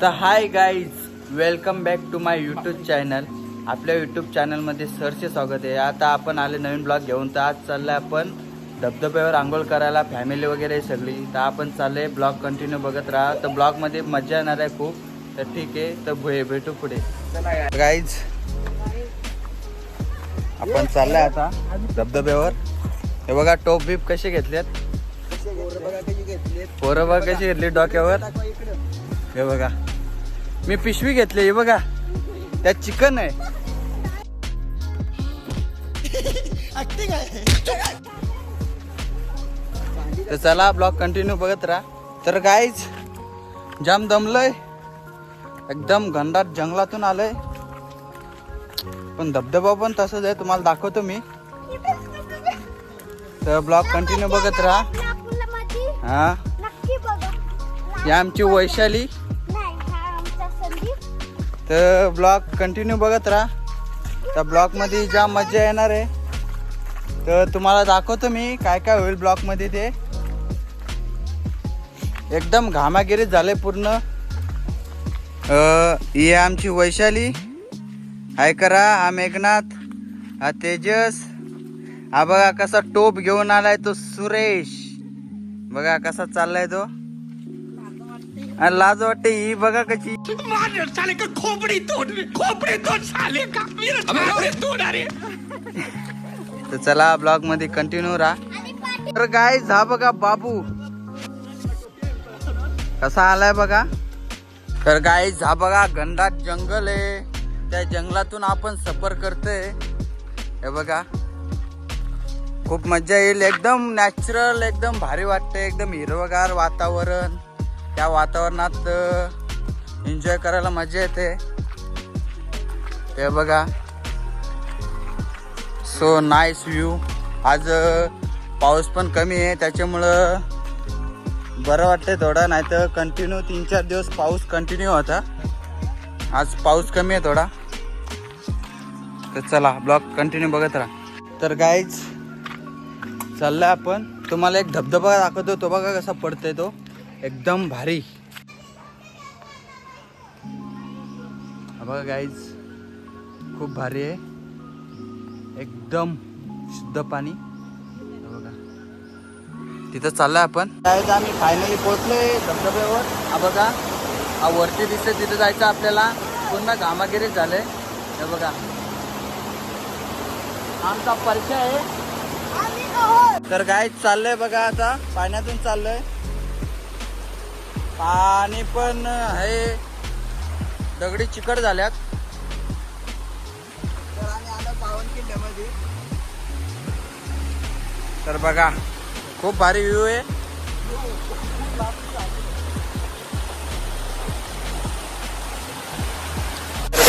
तर hi guys welcome back to my YouTube channel आपल्या YouTube चॅनलमध्ये सरचे स्वागत आहे. आता आपण आले नवीन ब्लॉग घेऊन. तर आज चाललं आपण धबधब्यावर आंघोळ करायला फॅमिली वगैरे आहे सगळी. तर आपण चालले ब्लॉग कंटिन्यू बघत राहा. तर ब्लॉगमध्ये मजा येणार आहे खूप. तर ठीक आहे तर भे- भेटू पुढे. गाईज आपण चाललंय आता धबधब्यावर. हे बघा टोप बीप कसे घेतलेत? पोरं बघा कशी घेतली डोक्यावर. हे बघा. मी पिशवी घेतली बघा. त्यात चिकन आहे. तर चला ब्लॉग कंटिन्यू बघत राहा. तर गाईज जाम दमलय. एकदम घनदाट जंगलातून आलंय. पण धबधबा पण तसंच आहे तुम्हाला दाखवतो मी. तर ब्लॉग कंटिन्यू बघत राहा. हा. ही आमची वैशाली. तर ब्लॉग कंटिन्यू बघत राहा. त्या ब्लॉगमध्ये ज्या मजा येणार आहे तर तुम्हाला दाखवतो मी काय काय होईल ब्लॉगमध्ये ते. एकदम घामागिरीत झाले पूर्ण. ही आमची वैशाली. ऐकरा हा मेघनाथ हा तेजस. हा बघा कसा टोप घेऊन आलाय तो सुरेश. बघा कसा चाललाय तो. आणि लाज वाटते ही बघा कशी. मार साले का खोपड़ी तोड़ खोपड़ी तोड़ साले का? मेरा खोपड़ी तोड़ अरे तर चला ब्लॉगमध्ये कंटिन्यू राहा. तर काय हा बघा बाबू. कसा आलाय बघा? तर गाय हा बघा घनदाट जंगल आहे. त्या जंगलातून आपण सफर करतोय. हे बघा. खूप मजा येईल. एकदम नॅचरल एकदम भारी वाटते एकदम हिरवगार वातावरण. त्या वातावरणात एन्जॉय करायला मजा येते. हे बघा. सो नाईस व्ह्यू आज पाऊस पण कमी आहे त्याच्यामुळं बरं वाटतंय थोडं नाही तर कंटिन्यू तीन चार दिवस पाऊस कंटिन्यू होता. आज पाऊस कमी आहे थोडा. तर चला ब्लॉग कंटिन्यू बघत राहा. तर गाईज चाललं आपण. तुम्हाला एक धबधबा दाखवतो तो बघा कसा पडतोय तो. एकदम भारी. हा बघा गाईज खूप भारी आहे. एकदम शुद्ध पाणी. बघा. तिथं चाललोय आपण. त्यावेळेस आम्ही फायनली पोहोचलोय धबधब्यावर. हा बघा. हा वरती दिसते तिथे जायचं आपल्याला. पूर्ण घामागिरीच झालंय. हे बघा. आमचा परिचय आहे. तर गाईज चाललंय बघा आता. पाण्यातून चाललोय. पाणी पण आहे. दगडी चिकट झाल्यात. तर आम्ही आलो पावनखिंड्यामध्ये तर बघा खूप भारी व्ह्यू आहे. तर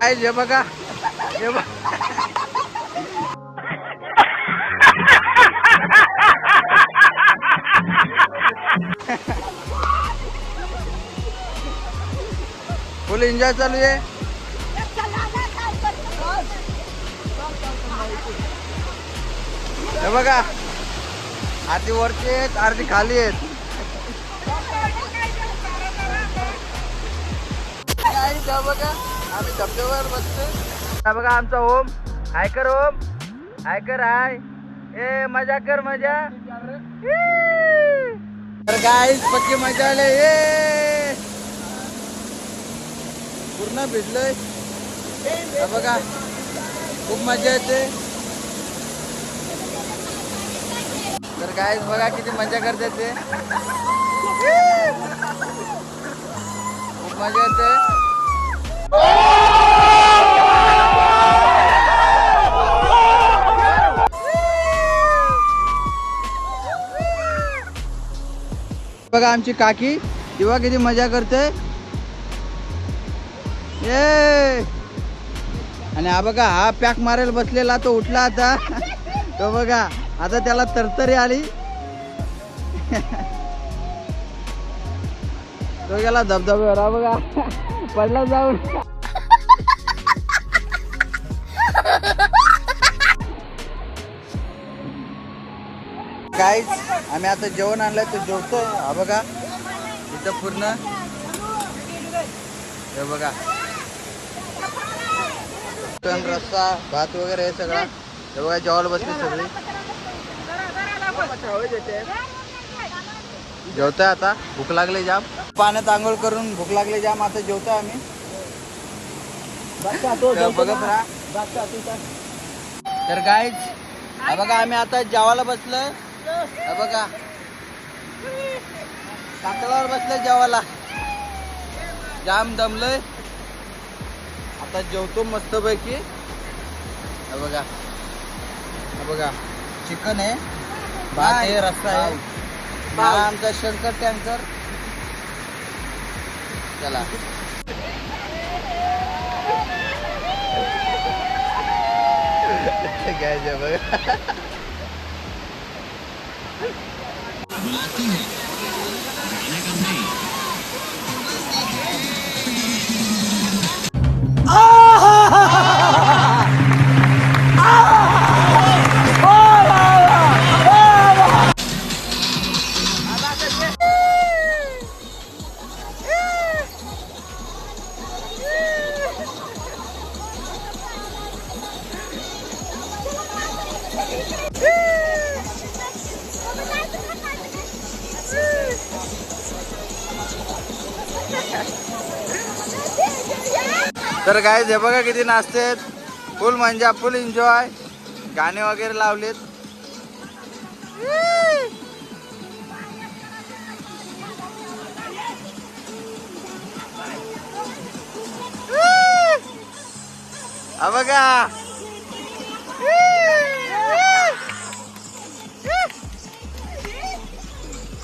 काय बघा. फुल एन्जॉय चालू आहे. हे बघा. आधी वरती आहेत अर्धी खाली आहेत. बघा. आम्ही धबधब्यावर बसतोय. बघा आमचा ओम. हाय कर ओम. हाय कर हाय. ए मजा कर मजा. तर काय पक्की मजा आले. ए पूर्ण भिजलोय. बघा खूप मजा येते. तर काय बघा किती मजा करते ते. खूप मजा येते. बघा आमची काकी तेव्हा किती मजा करते. ये आणि हा बघा हा पॅक मारायला बसलेला तो उठला आता. तो बघा आता त्याला तरतरी आली. तो गेला धबधब्यावर हा बघा. पडला जाऊन. काहीच आम्ही आता जेवण आणलंय तर जेवतोय हा बघा इथं पूर्ण. हे बघा. चिकन रस्सा भात वगैरे हे सगळं. हे बघा जेवायला बसली सगळी. जेवतोय आता? भूक लागली जाम. पाण्यात आंघोळ करून भूक लागली जाम आता जेवतोय आम्ही. बघत राहा. तर हा बघा आम्ही आता जेवायला बसलोय. बघा. कातळावर बसलोय जेवायला. जाम दमलोय. आता जेवतो मस्तपैकी. हा बघा. हा बघा. चिकन आहे. भात आहे रस्सा आहे. हा आमचा शंकर टँकर. चला. घ्यायचं बघा. तर काय हे बघा किती नाचतेत फुल म्हणजे फुल एन्जॉय गाणे वगैरे लावलेत. बघा.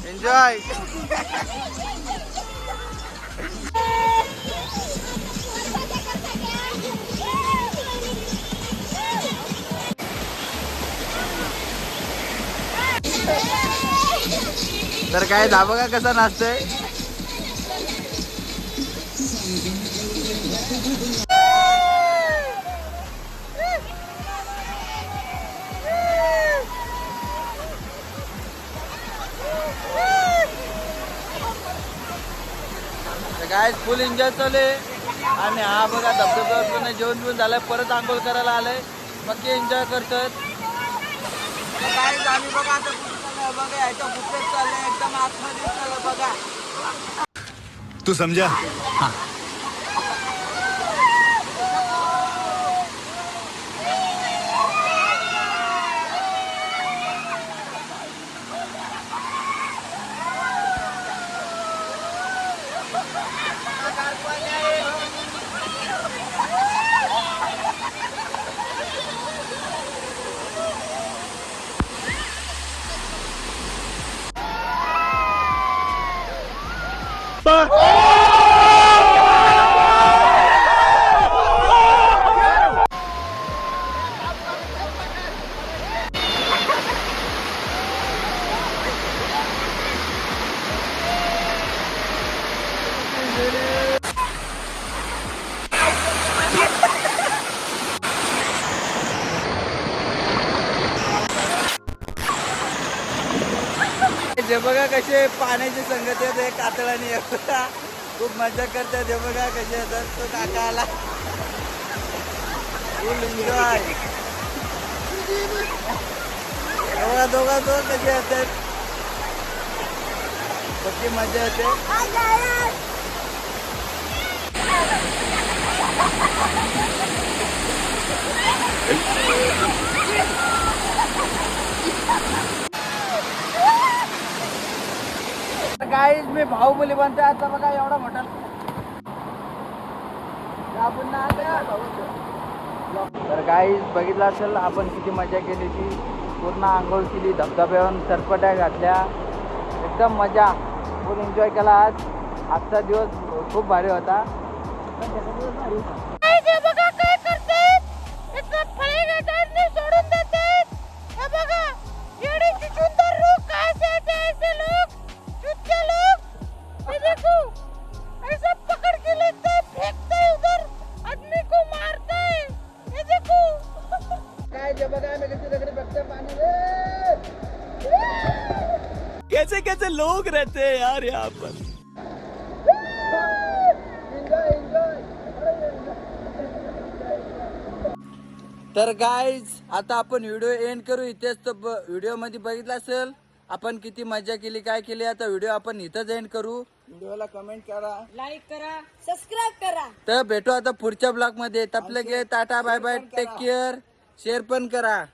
एन्जॉय तर काय हा का कसा नाचतोय? काय फुल एन्जॉय चालू आहे. आणि हा बघा धबधब्यावर जेवण बिवून झालाय. परत आंघोळ करायला आलंय. बाकी एन्जॉय करतात काय आम्ही बघा आता बघा याच्या बुफेत चाललंय एकदम आतमध्ये चाललं बघा. तू Bye. हे बघा कसे पाण्याची संगत येते कातळाने येतात खूप मजा करतात हे बघा कसे येतात. तो काका आला. फुल एन्जॉय बघा दोघा दोघ कसे येतात? कशी मजा येते. काय मी बाहुबली बनते आता बघा एवढा मोठा. आपण ना तर गाईज बघितलं असेल आपण किती मजा केली ती पूर्ण आंघोळ केली धबधब्यावर सरपट्या घातल्या. एकदम मजा. खूप एन्जॉय केला आज. आजचा दिवस खूप भारी होता. कैसे लोग रहते हैं यार यहाँ पर? तर गाईज आता आपण व्हिडिओ एंड करू. इथेच तर व्हिडिओमध्ये बघितलं असेल आपण किती मजा केली काय केली आता व्हिडिओ आपण इथंच एंड करू. व्हिडिओला कमेंट करा. लाईक करा सबस्क्राईब करा. तर भेटू आता पुढच्या ब्लॉगमध्ये. तपले गे tata bye bye take care share पण करा.